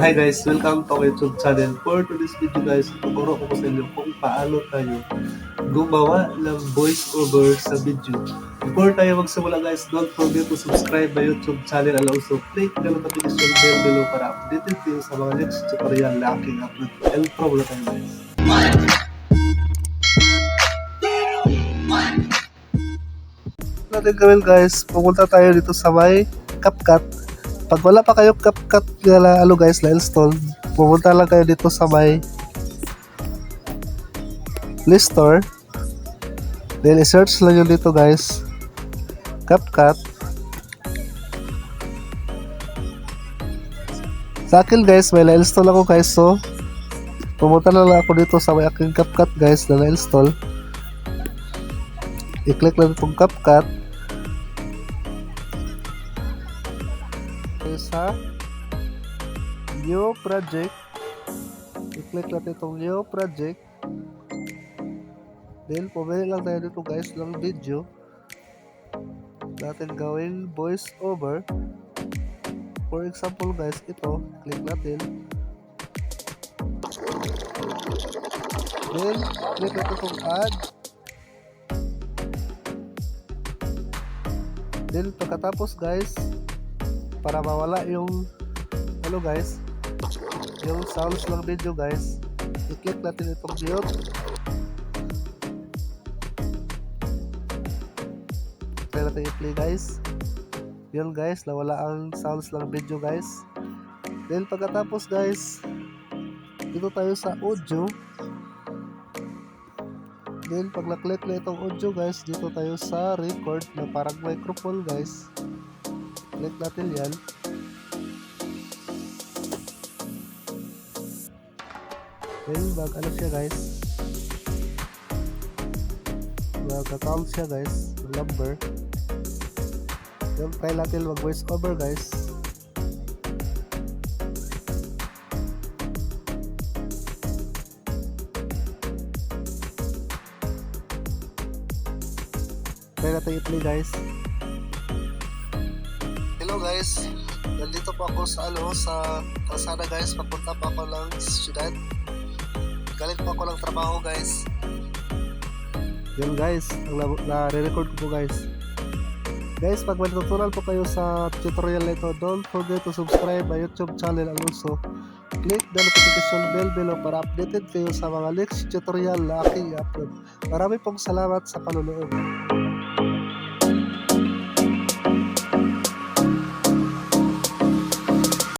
Hi guys, welcome to my YouTube channel. For today's video guys, tuturo ko sa inyo kung paano tayo gumawa ng voice over sa video. Before tayo magsimula guys, don't forget to subscribe my YouTube channel and also click the notification bell below para updated kayo sa mga next tutorial na aking upload. Elpro muna tayo guys. natin gawin guys, pumunta tayo dito sa may CapCut. Pag wala pa kayong CapCut na ano guys, na install, pumunta lang kayo dito sa may Play Store. Then i-search lang yun dito guys. CapCut. Sa akin guys, may na-install ako guys so pumunta na lang ako dito sa may aking CapCut guys na na-install. I-click lang itong CapCut. Sa new project. I-click natin itong new project. Then, pumili lang tayo dito guys ng video. Natin gawin voice over. For example guys, ito, click natin. Then, click natin itong add. Then, pagkatapos guys, para mawala yung ano guys yung sounds ng video guys. I-click natin itong mute. Try natin i-play guys. Yun guys nawala ang sounds ng video guys. Then pagkatapos guys dito tayo sa audio. Then pag na-click na itong audio guys dito tayo sa record na parang microphone guys click natin yan. Then mag ano siya guys? Mag account siya guys number. Then try natin mag voice over guys. Try natin i-play guys Hello guys, nandito po ako sa ano sa kalsada guys, papunta pa ako ng syudad. Galing pa ako ng trabaho guys. Yun guys, ang na- na-record ko po guys. Guys, pag may tutorial po kayo sa tutorial na ito, don't forget to subscribe my YouTube channel and also click the notification bell below para updated kayo sa mga next tutorial na aking upload. Marami pong salamat sa panonood.